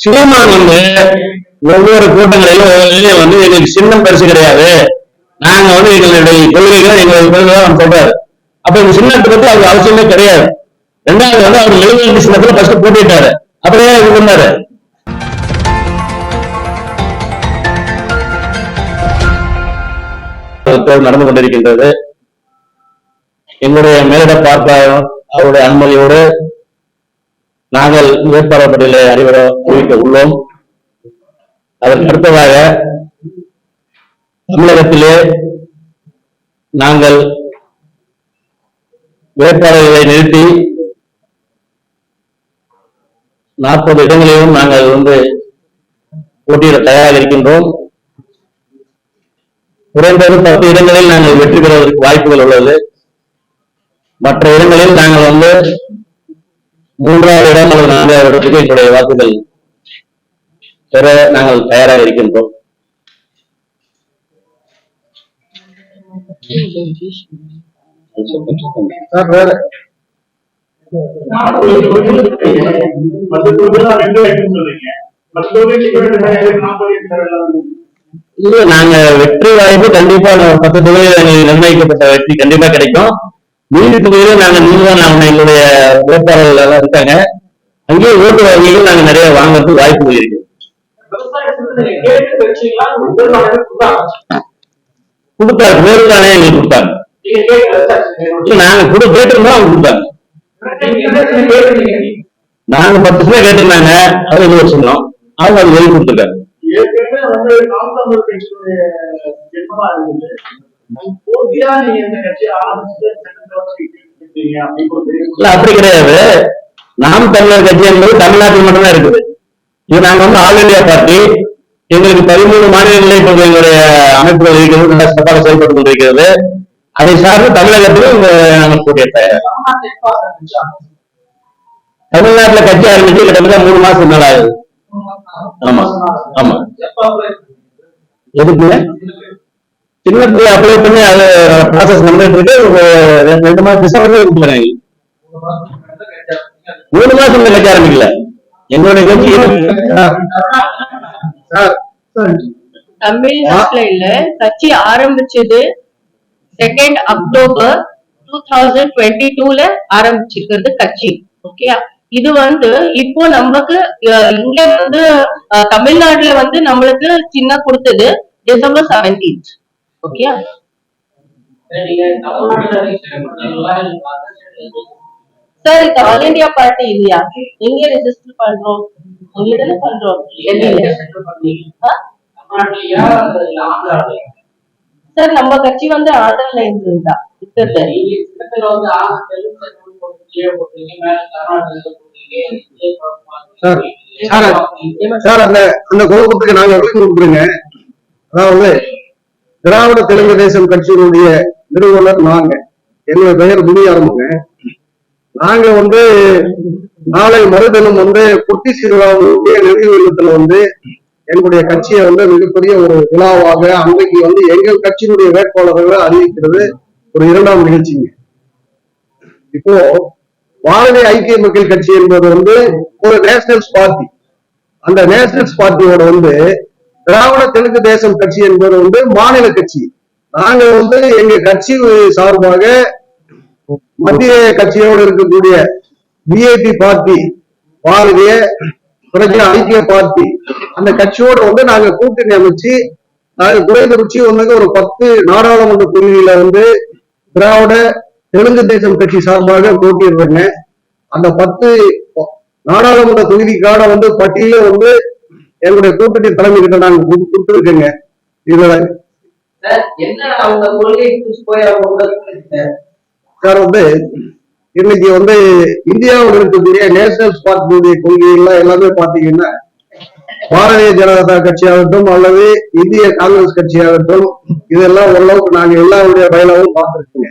சுலைமான் வந்து ஒவ்வொரு கூட்டங்களிலும் வந்து எங்களுக்கு சின்னம் பரிசு கிடையாது. நாங்க வந்து எங்களுடைய கொள்கைகள் எங்களுடைய சொல்றாரு. அப்ப இந்த சின்னத்தை பத்தி அவருக்கு அவசியமே கிடையாது. ரெண்டாவது வந்து அவர் இளைஞர் சின்னத்துல ஃபர்ஸ்ட் போட்டிட்டாரு அப்படியே இது பண்ணாரு நடந்து கொண்டிருக்கின்றது. எங்களுடைய மேலிட பார்ப்பாளர் அவருடைய அனுமதியோடு நாங்கள் வேட்பாளர் பட்டியலை அறிவிட அறிவிக்க உள்ளோம். அதற்கு அடுத்ததாக தமிழகத்திலே நாங்கள் வேட்பாளர்களை நிறுத்தி நாற்பது இடங்களிலும் நாங்கள் வந்து போட்டியிட தயாராக இருக்கின்றோம். குறைந்தது பத்து இடங்களில் நாங்கள் வெற்றி பெறுவதற்கு வாய்ப்புகள் உள்ளது. மற்ற இடங்களில் நாங்கள் வந்து மூன்றாவது இடம் அல்லது நான்காவது இடத்துக்கு எங்களுடைய வாக்குகள் பெற நாங்கள் தயாராக இருக்கின்றோம். இல்ல நாங்க வெற்றி வாய்ப்பு கண்டிப்பா பத்து தொகுதியில் நிர்ணயிக்கப்பட்ட வெற்றி கண்டிப்பா கிடைக்கும். மீதி தொகுதியில நாங்க நீங்க நாங்க எங்களுடைய வேட்பாளர்கள் எல்லாம் இருக்காங்க. அங்கேயே ஓட்டு வங்கிகள் நாங்க நிறைய வாங்குறதுக்கு வாய்ப்புகள் இருக்கு. கொடுத்தாரு. வேறு தானே எங்களுக்கு கொடுத்தாங்க நாங்க கூட கேட்டிருந்தோம் அவங்க கொடுத்தாங்க. நாங்க பத்து பேர் கேட்டிருந்தாங்க. அது எழுதி சொன்னோம். அவங்க அது எழுதி கொடுத்துருக்காங்க அப்படி கிடையாது. நாம் தமிழர் கட்சி என்பது தமிழ்நாட்டில் மட்டும்தான் இருக்குது. இது நாங்க வந்து ஆல் இந்தியா பார்ட்டி. எங்களுக்கு பதிமூணு மாநிலங்களில் இப்போ எங்களுடைய அமைப்புகள் இருக்கிறது நல்ல சிறப்பாக செயல்பட்டு கொண்டிருக்கிறது. அதை சார்ந்து தமிழகத்திலும் நாங்கள் போட்டியிட்ட தமிழ்நாட்டுல கட்சி ஆரம்பிச்சு கிட்டத்தட்ட மூணு மாசம் மேல ஆகுது ஆமா ஆமா. எதுக்குங்க? சின்னத்துல அப்ளை பண்ணி அது ப்ராசஸ் நடந்துட்டு இருக்கு. ரெண்டு மாசம் டிசம்பர்ல கொடுத்துறாங்க மூணு மாசம் கட்சி ஆரம்பிக்கல. எங்களுடைய கட்சி சார். தமிழ்நாட்டுல இல்ல கட்சி ஆரம்பிச்சது second October two thousand twenty டூல ஆரம்பிச்சிருக்கிறது கட்சி. ஓகே இது வந்து இப்போ நமக்கு இங்க வந்து தமிழ்நாட்டுல வந்து நம்மளுக்கு சின்ன கொடுத்தது டிசம்பர் செவன்டீன்த் ஓகே? சார் இது ஆல் இந்தியா பார்ட்டி இல்லையா எங்க ரெஜிஸ்டர் பண்றோம்? தானே பண்றோம்? சார் நம்ம கட்சி வந்து ஆதரவுல இருந்தா. இருக்கிறது சார். சார் சார் அந்த அந்த குழப்பத்துக்கு நாங்க கொடுக்குறோங்க அதாவது திராவிட தெலுங்கு தேசம் கட்சியினுடைய நிறுவனர் நாங்க. என்னுடைய பெயர் முனியாரமுங்க நாங்க வந்து நாளை மறுதினம் வந்து குட்டி சிறுவாவுடைய நினைவு இல்லத்துல வந்து எங்களுடைய கட்சியை வந்து மிகப்பெரிய ஒரு விழாவாக அன்றைக்கு வந்து எங்கள் கட்சியினுடைய வேட்பாளர்களை அறிவிக்கிறது ஒரு இரண்டாம் நிகழ்ச்சிங்க. இப்போ பாரதிய ஐக்கிய மக்கள் கட்சி என்பது வந்து ஒரு நேஷனல்ஸ் பார்ட்டி. அந்த நேஷனல்ஸ் பார்ட்டியோட வந்து திராவிட தெலுங்கு தேசம் கட்சி என்பது வந்து மாநில கட்சி. நாங்க வந்து எங்க கட்சி சார்பாக மத்திய கட்சியோடு இருக்கக்கூடிய பிஏபி பார்ட்டி பாரதிய பிரஜா ஐக்கிய பார்ட்டி அந்த கட்சியோட வந்து நாங்க கூட்டணி அமைச்சு நாங்க குறைந்தபட்சி வந்து ஒரு பத்து நாடாளுமன்ற தொகுதியில வந்து திராவிட தெலுங்கு தேசம் கட்சி சார்பாக போட்டியிடுறேங்க. அந்த பத்து நாடாளுமன்ற தொகுதிக்கான வந்து பட்டியல வந்து எங்களுடைய கூட்டணி தலைமை கிட்ட நாங்க குடு- கொடுத்திருக்கோங்க. இதுல சார் வந்து இன்னைக்கு வந்து இந்தியாவில் இருக்கக்கூடிய நேஷனல் பார்ட்டியுடைய கொள்கைகள்லாம் எல்லாமே பாத்தீங்கன்னா பாரதிய ஜனதா கட்சியாகட்டும் அல்லது இந்திய காங்கிரஸ் கட்சியாகட்டும் இதெல்லாம் ஓரளவுக்கு நாங்க எல்லாருடைய பயனாவும் பார்த்திருக்கோங்க.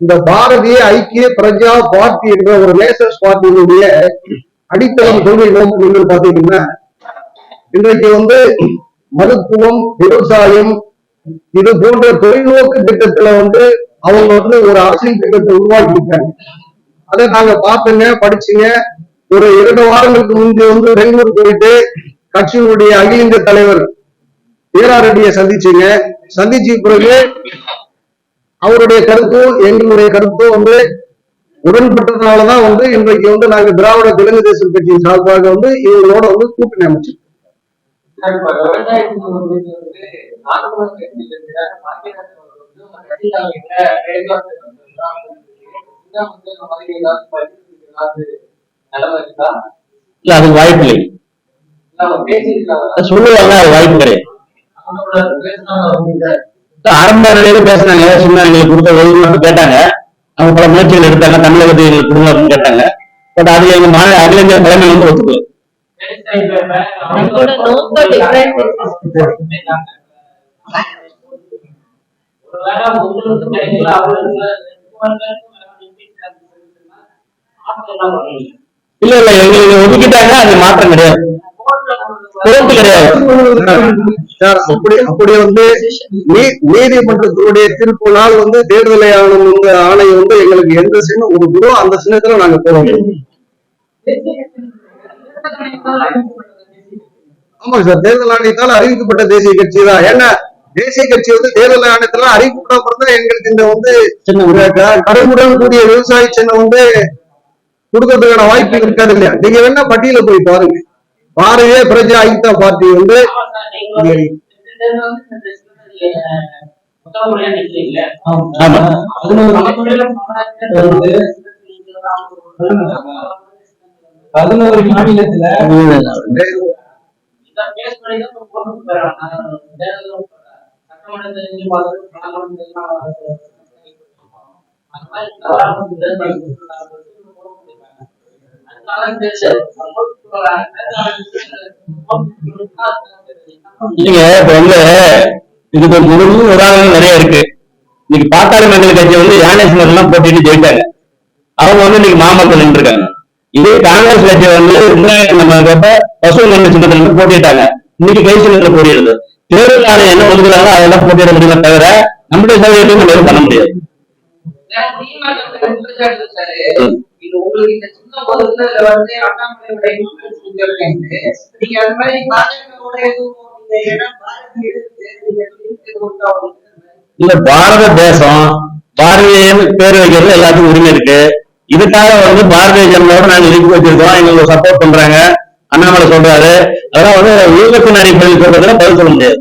இந்த பாரதிய ஐக்கிய பிரஜா பார்ட்டி என்ற ஒரு நேஷனல் பார்ட்டியினுடைய அடித்தளம் கொள்கை நோக்கம் என்னன்னு பாத்தீங்கன்னா இன்றைக்கு வந்து மருத்துவம் விவசாயம் இது போன்ற தொலைநோக்கு திட்டத்துல வந்து அவங்க வந்து ஒரு அரசியல் திட்டத்தை உருவாக்கி இருக்காங்க அதை நாங்க பார்த்துங்க படிச்சுங்க. ஒரு இரண்டு வாரங்களுக்கு முன்பு வந்து பெங்களூர் போயிட்டு கட்சியினுடைய அகில இந்திய தலைவர் வீராரெட்டியை சந்திச்சுங்க. சந்திச்ச பிறகு அவருடைய கருத்தும் எங்களுடைய கருத்தும் வந்து உடன்பட்டதுனாலதான் வந்து இன்றைக்கு வந்து நாங்க திராவிட தெலுங்கு தேசம் கட்சியின் சார்பாக வந்து இவங்களோட வந்து கூட்டணி அமைச்சிருக்கோம். வந்து கட்சியில இருக்கிற அவர் வந்து அவங்க வந்து இந்த மாதிரி ஏதாவது ஏதாவது இருக்கா இல்ல அதுக்கு வாய்ப்பு இல்லை சொல்லுவாங்க அது வாய்ப்பு கிடையாது. ஆரம்ப நிலையில பேசினாங்க சின்ன எங்களுக்கு கொடுத்த கேட்டாங்க. அவங்க பல முயற்சிகள் எடுத்தாங்க தமிழகத்தில் எங்களுக்கு கொடுங்க அப்படின்னு கேட்டாங்க. பட் அது எங்க மாநில அகில இந்திய தலைமை வந்து ஒத்துக்கல. நம்மளோட நோக்கம் different. ஒருவேளை உங்களுக்கு கிடைக்கல அவங்களுக்கு இல்ல இல்ல எங்களுக்கு ஒதுக்கிட்டாங்க அது மாற்றம் கிடையாது. பொறுப்பு கிடையாது. சார் அப்படி அப்படி வந்து நீ- நீதிமன்றத்தினுடைய தீர்ப்பினால் வந்து தேர்தல் ஆணையம் வந்து ஆணையம் வந்து எங்களுக்கு எந்த சின்னம் கொடுக்குதோ அந்த சின்னத்துல நாங்க போறோம். ஆமாங்க சார் தேர்தல் ஆணையத்தால் அறிவிக்கப்பட்ட தேசிய கட்சி தான். ஏன்னா தேசிய கட்சி வந்து தேர்தல் ஆணையத்தால அறிவிக்கப்படாம தான் எங்களுக்கு இந்த வந்து ஒரு க- கருமுடன் கூடிய விவசாய சின்னம் வந்து கொடுக்கறதுக்கான வாய்ப்பு இருக்காது இல்லையா? நீங்க வேணா பட்டியல போய் பாருங்க. பாரதிய பிரஜா ஐக்தா பார்ட்டி வந்து ஆமா. பதினோரு மாநிலத்துல நீங்க இப்ப வந்து இதுக்கு ஒரு முழு உதாரணம் நிறைய இருக்கு. இன்னைக்கு பாட்டாளி மக்கள் கட்சி வந்து யானேஸ்வரர் எல்லாம் போட்டிட்டு ஜெயிச்சாங்க. அவங்க வந்து இன்னைக்கு மாமரத்தில் நின்று இருக்காங்க இதே காங்கிரஸ் கட்சி வந்து நம்ம பசு சின்னத்துல போட்டிட்டாங்க இன்னைக்கு கை சின்னத்துல போட்டிடுது தேர்தல் ஆணையம் என்ன ஒதுக்குறாங்களோ அதெல்லாம் போட்டியிட முடியுமே தவிர நம்முடைய சதவீதத்தையும் நம்ம எதுவும் பண்ண முடியாது. இல்ல பாரத தேசம் பாரதியம் பேர் வைக்கிறது எல்லாத்துக்கும் உரிமை இருக்கு. இதுக்காக வந்து பாரதிய ஜனதாவோட நாங்க இருக்கு வச்சிருக்கோம். எங்களுக்கு சப்போர்ட் பண்றாங்க. அண்ணாமலை சொல்றாரு. அதெல்லாம் வந்து யூகத்தின் அடிப்படையில் சொல்றதுல பதில் சொல்ல முடியாது.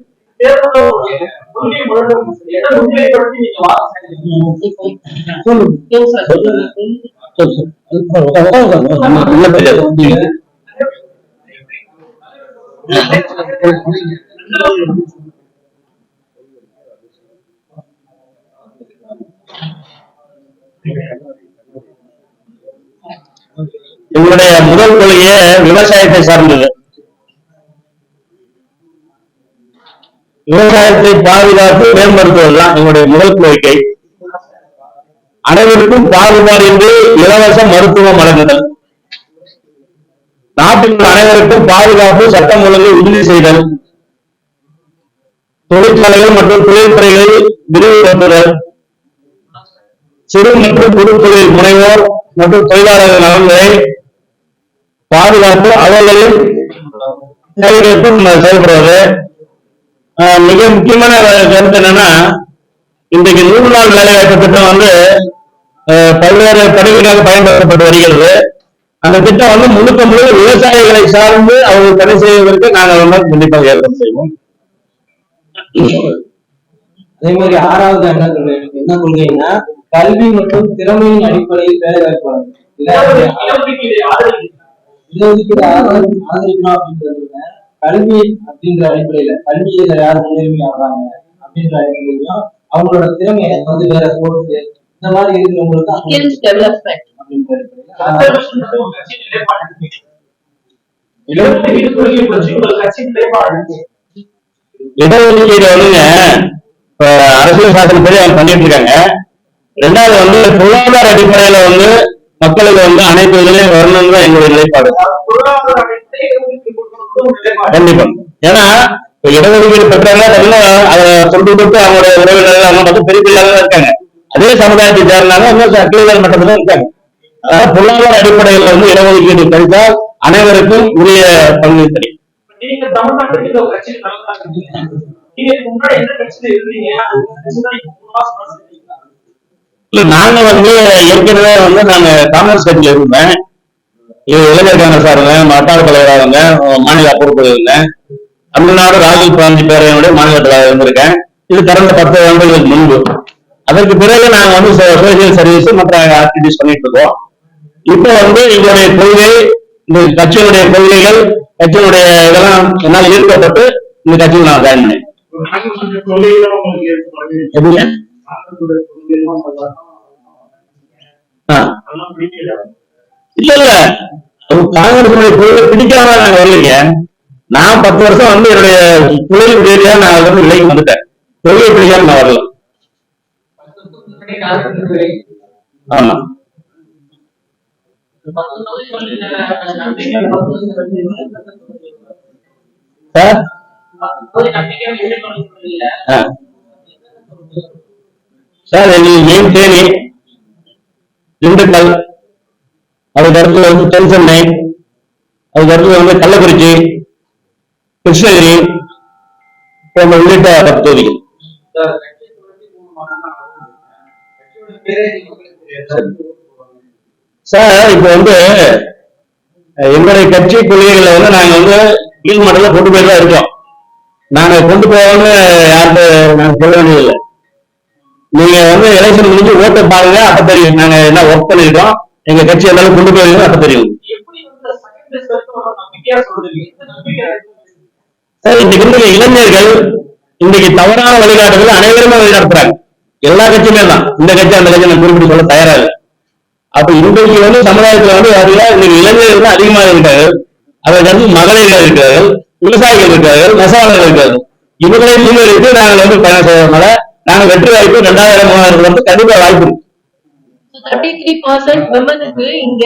Thank you. எங்களுடைய முதல் கொள்கையே விவசாயத்தை சார்ந்தது. விவசாயத்தை பாதுகாத்து மேம்படுத்துவதுதான் எங்களுடைய முதல் கோரிக்கை. அனைவருக்கும் பாகுபாடின்றி இலவச மருத்துவம் வழங்குதல் நாட்டில் அனைவருக்கும் பாதுகாப்பு சட்டம் ஒழுங்கு உறுதி செய்தல். தொழிற்சாலைகள் மற்றும் தொழில்துறைகளில் விரிவுபடுத்துதல். சிறு மற்றும் குறு தொழில் முனைவோர் மற்றும் தொழிலாளர்கள் நலன்களை பாதுகாப்பு அவர்களின் தேவைகளுக்கும் செயல்படுவது. மிக முக்கியமான கருத்து என்னன்னா இன்றைக்கு நூறு நாள் வேலைவாய்ப்பு திட்டம் வந்து பல்வேறு பதவிகளாக பயன்படுத்தப்பட்டு வருகிறது. அந்த திட்டம் வந்து முழுக்க முழுக்க விவசாயிகளை சார்ந்து அவர்கள் பணி செய்வதற்கு நாங்கள் வந்து கண்டிப்பாக ஏற்பாடு செய்வோம். அதே மாதிரி ஆறாவது என்ன என்ன கொள்கைன்னா கல்வி மற்றும் திறமையின் அடிப்படையில் வேலை வாய்ப்பு. இடஒதுக்கீடு ஆதரிக்கணும் அப்படின்றது கல்வி அப்படின்ற அடிப்படையில கல்வியில யார் முன்னுரிமை ஆகுறாங்க அப்படின்ற அடிப்படையிலும் அவங்களோட திறமையை வந்து வேற ஸ்போர்ட்ஸ் இந்த மாதிரி இருக்கிறவங்களுக்கு அப்படின்ற இடஒதுக்கீடு வந்துங்க இப்ப அரசியல் சாசனப்படி அவங்க பண்ணிட்டு இருக்காங்க. ரெண்டாவது வந்து பொருளாதார அடிப்படையில வந்து மக்களுக்கு வந்து அனைத்து இதுலயும் வரணும்னு தான் எங்களுடைய நிலைப்பாடு. கண்டிப்பா. ஏன்னா இப்ப இடஒதுக்கீடு பெற்றவங்க அதை சொல்லி கொடுத்து அவங்களுடைய உறவினர்கள் அவங்க வந்து பெரிய பெரிய இருக்காங்க. அதே சமுதாயத்தை சேர்ந்தாங்க இன்னும் கீழ்நிலை மட்டத்துல இருக்காங்க. அதாவது பொருளாதார அடிப்படையில வந்து இடஒதுக்கீடு கழித்தால் அனைவருக்கும் உரிய பங்கு கிடைக்கும் நீங்க இல்ல நாங்க வந்து ஏற்கனவே வந்து நாங்க காங்கிரஸ் கட்சியில இருந்தேன். இளைஞர் காங்கிரஸ் இருந்தேன் வட்டார தலைவராக இருந்தேன் மாநில பொறுப்பு இருந்தேன். தமிழ்நாடு ராகுல் காந்தி பேரவையினுடைய மாநில தலைவர் இருந்திருக்கேன். இது கடந்த பத்து ஆண்டுகளுக்கு முன்பு. அதற்கு பிறகு நாங்க வந்து சோசியல் சர்வீஸ் மற்ற ஆக்டிவிட்டிஸ் பண்ணிட்டு இருக்கோம். இப்போ வந்து எங்களுடைய கொள்கை இந்த கட்சியினுடைய கொள்கைகள் கட்சியினுடைய இதெல்லாம் என்னால் ஈர்க்கப்பட்டு இந்த கட்சியில் நான் ஜாயின் பண்ணேன். இல்ல இல்ல. கொள்கை பிடிக்காம நாங்க வரலைங்க. நான் பத்து வருஷம் வந்து என்னுடைய தொழில் ரீதியா நான் அதுல இருந்து விலைக்கு வந்துட்டேன். கொள்கை பிடிக்காம நான் வரல. காங்கிரஸ். ஆமா சார் சார் எங்களுக்கு மெயின் தேனி. திண்டுக்கல். அதுக்கு அடுத்து வந்து தென் சென்னை அதுக்கு அடுத்து வந்து கள்ளக்குறிச்சி. கிருஷ்ணகிரி. போன்ற உள்ளிட்ட பத்து தொகுதிகள் சார், இப்ப வந்து எங்களுடைய கட்சி கொள்கைகளை வந்து நாங்க வந்து கீழ் மட்டத்துல கொண்டு போய் தான் இருக்கோம். நாங்க கொண்டு போவோம்னு யார்கிட்ட நாங்க சொல்ல வேண்டியதில்லை. நீங்க வந்து எலெக்ஷன் முடிஞ்சு ஓட்டு பாருங்க அப்ப தெரியும். நாங்க என்ன ஒர்க் பண்ணிருக்கோம் எங்க கட்சி அளவுக்கு கொண்டு போயிருக்கோம் அப்ப தெரியும். சார் இன்னைக்கு இளைஞர்கள் இன்னைக்கு தவறான வழிகாட்டுதல் அனைவருமே வழிநடத்துறாங்க. எல்லா கட்சியுமே தான். இந்த கட்சி அந்த கட்சி நான் குறிப்பிட்டு சொல்ல தயாரா இல்லை. அப்ப இன்றைக்கு வந்து சமுதாயத்துல வந்து அதுல இன்னைக்கு இளைஞர்கள் தான் அதிகமாக இருக்கார்கள் அதை வந்து மகளிர்கள் இருக்கிறார்கள் விவசாயிகள் இருக்கிறார்கள் நெசவாளர்கள் இருக்கிறார்கள். இவர்களை முன்னிறுத்தி நாங்கள் வந்து பயணம் செய்வதனால நாங்க வெற்றி வாய்ப்பு ரெண்டாயிரம் மூவாயிரம் வந்து கண்டிப்பா வாய்ப்பு இருக்கு. தேர்ட்டி த்ரீ பர்சன்ட் விமனுக்கு இங்க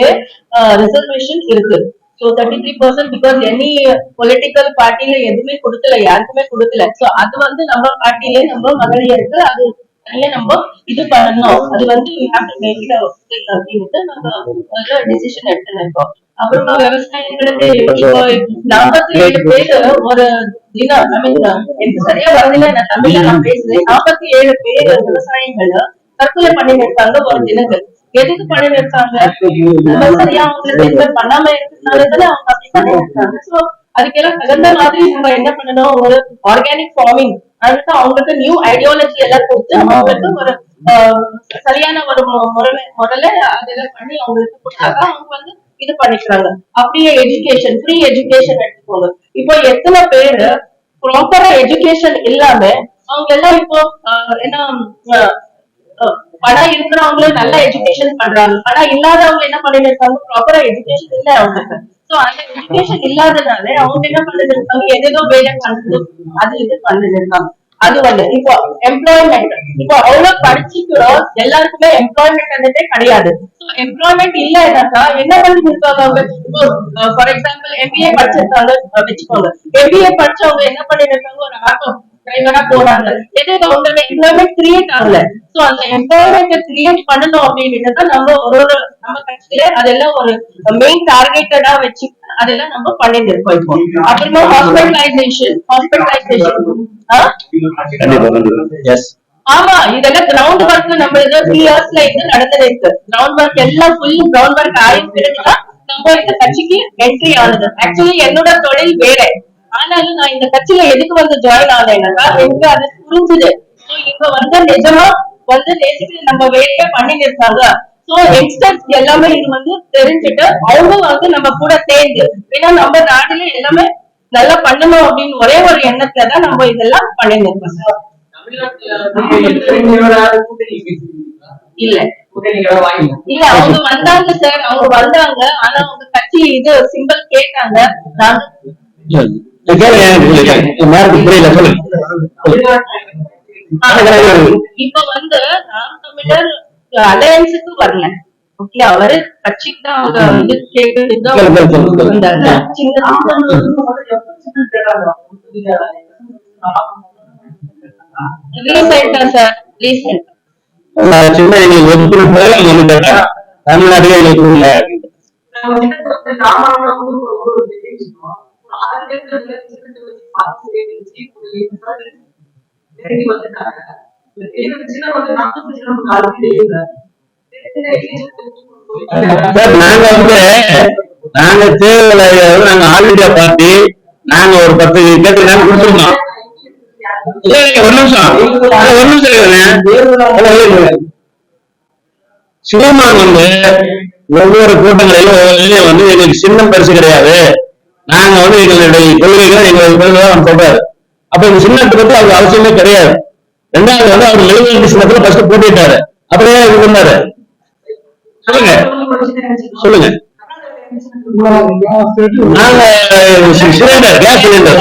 ரிசர்வேஷன் இருக்கு. So thirty three percent because any political பார்ட்டியில எதுவுமே கொடுக்கல யாருக்குமே கொடுக்கல. ஸோ அது வந்து நம்ம பார்ட்டிலே நம்ம மகளிருக்கு அது தனியா நம்ம இது பண்ணணும். அது வந்து அப்படின்ட்டு நம்ம டிசிஷன் எடுத்துருக்கோம் அப்புறமா இப்போ நாற்பத்தி ஏழு பேர் ஒரு தினம் எனக்கு சரியா வரதில்லை நான் தமிழ்ல நான் பேசுறேன் நாற்பத்தி ஏழு பேர் விவசாயிகள் தற்கொலை பண்ணிட்டு இருக்காங்க ஒரு தினங்கள் எதுக்கு இருக்காங்க நம்ம சரியா அவங்களுக்கு பண்ணாம இருக்கிறதுனால அவங்க அப்படி சோ அதுக்கெல்லாம் தகுந்த மாதிரி நம்ம என்ன பண்ணணும்? ஒரு ஆர்கானிக் ஃபார்மிங் அதுக்கு அவங்களுக்கு நியூ ஐடியாலஜி எல்லாம் கொடுத்து அவங்களுக்கு ஒரு சரியான ஒரு முறை முறையில அதெல்லாம் பண்ணி அவங்களுக்கு கொடுத்தாக்க அவங்க வந்து இது பண்ணிக்கிறாங்க. அப்படியே எஜுகேஷன் ஃப்ரீ எஜுகேஷன் எடுத்துக்கோங்க. இப்போ எத்தனை பேரு ப்ராப்பரா எஜுகேஷன் இல்லாம அவங்க எல்லாம் இப்போ என்ன பணம் இருக்கிறவங்களும் நல்ல எஜுகேஷன் பண்றாங்க. பணம் இல்லாதவங்க என்ன பண்ணிட்டு இருக்காங்க? ப்ராப்பரா எஜுகேஷன் இல்ல அவங்களுக்கு சோ அந்த எஜுகேஷன் இல்லாதனால அவங்க என்ன பண்ணிட்டு இருக்காங்க எதேதோ வேலை பண்றது அது இது பண்ணிட்டு இருக்காங்க. அது ஒண்ணு இப்போ எம்ப்ளாய்மெண்ட் இப்போ அவ்வளவு படிச்சுக்கிறோம் எல்லாருக்குமே எம்ப்ளாய்மெண்ட் கிடையாது. எம்ப்ளாய்மெண்ட் இல்லைனாக்கா என்ன பண்ணி இருக்காங்க இப்போ ஃபார் எக்ஸாம்பிள் எம்பிஏ படிச்சிருக்காங்க வச்சுக்கோங்க. எம்பிஏ படிச்சவங்க என்ன பண்ணிருக்காங்க? இருக்காங்க ஒரு ஆட்டோ டிரைவரா போறாங்க. எது அவங்களுக்கு எம்ப்ளாய்மெண்ட் கிரியேட் ஆகல. சோ அந்த எம்ப்ளாய்மெண்ட் கிரியேட் பண்ணணும் அப்படின்னு தான் நம்ம ஒரு ஒரு நம்ம கட்சியில அதெல்லாம் ஒரு மெயின் டார்கெட்டடா வச்சு அதெல்லாம் நம்ம பண்ணிட்டு இருக்கோம் இப்போ. அப்புறமா ஹாஸ்பிட்டலைசேஷன் ஹாஸ்பிட்டலைசேஷன் ஆமா இதெல்லாம் கிரவுண்ட் ஒர்க் நம்ம இது த்ரீ இயர்ஸ்ல இது நடந்தது இருக்கு. கிரவுண்ட் ஒர்க் எல்லாம் ஃபுல் கிரவுண்ட் ஒர்க் ஆயின பிறகுதான் நம்ம இந்த கட்சிக்கு என்ட்ரி ஆனது. ஆக்சுவலி என்னோட தொழில் வேற. ஆனாலும் நான் இந்த கட்சியில எதுக்கு வந்து ஜாயின் ஆனேன்னாக்கா எனக்கு அது புரிஞ்சுது. இப்ப வந்து நிஜமா வந்து பேசிக்கலி நம்ம வேலையே பண்ணிட்டு இருக்காங்க. சோ யங்ஸ்டர்ஸ் எல்லாமே இது வந்து தெரிஞ்சுட்டு அவங்க வந்து நம்ம கூட சேர்ந்து ஏன்னா நம்ம நாடுல எல்லாமே நல்லா பண்ணணும் அப்படின்னு ஒரே ஒரு எண்ணத்துல தான் நம்ம இதெல்லாம் பண்ணிட்டு இருக்கோம் சார்? இல்ல. இல்ல அவங்க வந்தாங்க சார் அவங்க வந்தாங்க. ஆனா அவங்க கட்சி இது சிம்பிள் கேட்டாங்க. இப்ப வந்து நாம் தமிழர் அலையன்ஸுக்கு வரல. ஓகே அவரு கட்சிக்கு தான் அவங்க கேட்டு சார் ரீசெண்ட் எங்களுக்கு வந்து சார் நாங்க வந்து நாங்க தேர்தல் நாங்க ஆல் இந்தியா பார்ட்டி நாங்க ஒரு பத்து கேட்டு நாங்க கொடுத்துருந்தோம். ஒரு நிமிஷம். ஒரு நிமிஷம் சிவமான் வந்து ஒவ்வொரு கூட்டங்களிலும் ஒவ்வொரு வந்து எங்களுக்கு சின்னம் பரிசு கிடையாது. நாங்க வந்து எங்களுடைய கொள்கைகளை எங்களுடைய கொள்கைகளை அவர் சொல்றாரு. அப்ப இந்த சின்னத்தை பத்தி அவருக்கு அவசியமே கிடையாது. ரெண்டாவது வந்து அவர் மெழுகுவர்த்தி சின்னத்துல ஃபர்ஸ்ட் போட்டிட்டாரு. அப்படியே இது பண்ணாரு? சொல்லுங்க. சொல்லுங்க. நாங்க சிலிண்டர் கேஸ் சிலிண்டர்.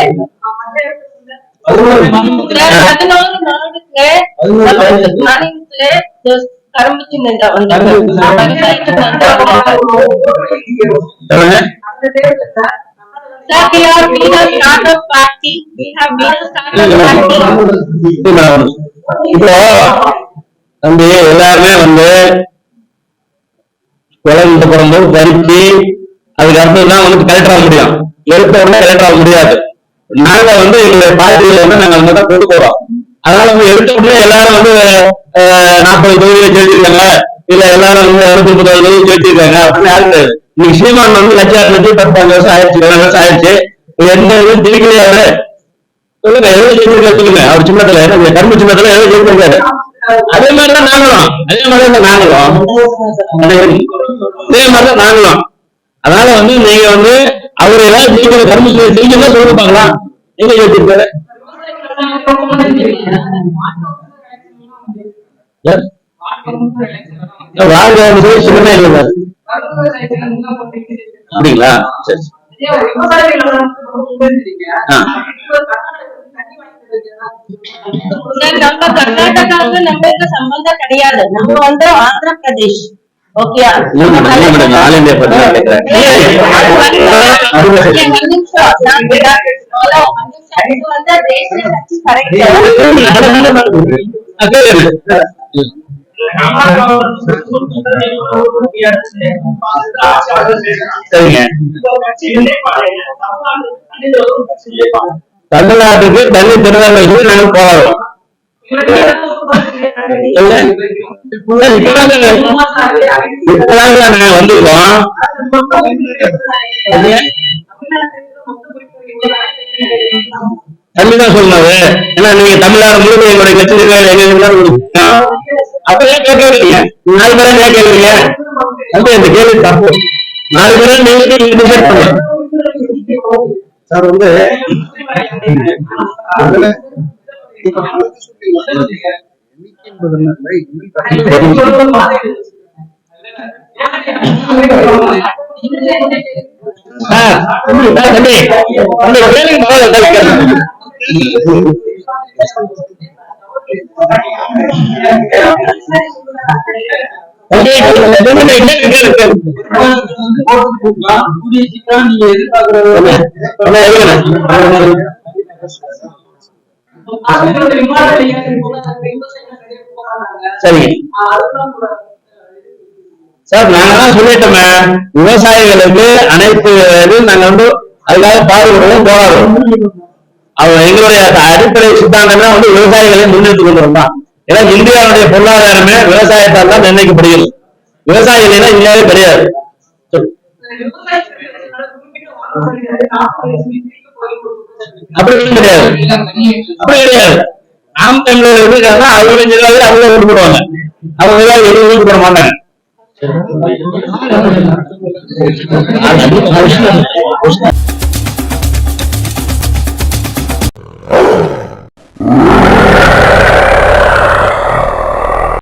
கரும்பு Sir, we are being a startup party. We have been a startup party. இது நான் இப்போ தம்பி எல்லாருமே வந்து குழந்தை பிறந்தோம் பறிச்சு அதுக்கு அடுத்தது தான் வந்து கலெக்டர் ஆக முடியும். எடுத்த உடனே கலெக்டர் ஆக முடியாது. நாங்க வந்து எங்களுடைய பார்ட்டியில வந்து நாங்க வந்து தான் கொண்டு போறோம். அதனால வந்து எடுத்த உடனே எல்லாரும் வந்து நாற்பது தொகுதியை ஜெயிச்சிருக்காங்க இல்ல எல்லாரும் வந்து இருநூத்தி முப்பது தொகுதி ஜெயிச்சிருக்காங்க அப்படின்னு யாரும் கிடையாது இன்னைக்கு சீமான் வந்து லட்சம் லட்சம் பத்தாங்க வருஷம் ஆயிடுச்சு இருபது வருஷம் ஆயிடுச்சு எந்த இதுவும் ஜெயிக்கலையா அவரு. சொல்லுங்க எவ்வளவு ஜெயிச்சிருக்காரு சொல்லுங்க. அவர் சின்னத்துல என்ன கரும்பு சின்னத்துல எவ்வளவு ஜெயிச்சிருக்காரு அதே மாதிரிதான் நாங்களும். அதே மாதிரி தான் நாங்களும். அதே மாதிரி தான் நாங்களும். அதனால வந்து நீங்க வந்து அவர் ஏதாவது ஜெயிக்கிற கரும்பு சின்ன ஜெயிக்கிறதா சொல்லுங்க பாக்கலாம் எங்க ஜெயிச்சிருக்காரு யார்? வாழ்க வந்து இல்லை அப்படிங்களா சரி நம்ம கர்நாடகாவுக்கு நம்மளுக்கு சம்பந்தம் கிடையாது நம்ம வந்து ஆந்திர பிரதேஷ் ஓகே இல்ல சரிங்க தமிழ்நாட்டுக்கு தண்ணி திருநங்கை நாங்க போறோம். இல்ல? நாங்க வந்திருக்கோம். தான் சொன்னது ஏன்னா நீங்க தமிழ்நாடு முழுமையை எங்களுடைய கட்சிகள் எங்க அப்பவே கேட்கறீங்க நாலு பேரை ஏன் கேட்கறீங்க தம்பி இந்த கேள்வி தப்பு. நாலு பேரை நீங்க டிசைட் பண்ணுங்க சார் வந்து தம்பி, தம்பி, சரிங்க சார். நாங்க தான் சொல்லிட்டோமே விவசாயிகளுக்கு அனைத்து நாங்க வந்து அதுக்காக பாடுபடுவோம் போராடுவோம் அவங்க எங்களுடைய அடிப்படை சித்தாந்தமே வந்து விவசாயிகளை முன்னெடுத்து கொண்டு வந்தான் ஏன்னா இந்தியாவுடைய பொருளாதாரமே விவசாயத்தால் தான் நிர்ணயிக்கப்படுகிறது. விவசாயம் இல்லைன்னா இந்தியாவே கிடையாது. அப்படி ஒண்ணும் கிடையாது. அப்படி கிடையாது. ஆம் தமிழர் இருக்காங்க அவங்க ஜில்லாவே அவங்க ஓட்டு போடுவாங்க. அவங்க ஏதாவது எதுவும் ஓட்டு போட மாட்டாங்க. அது- அது-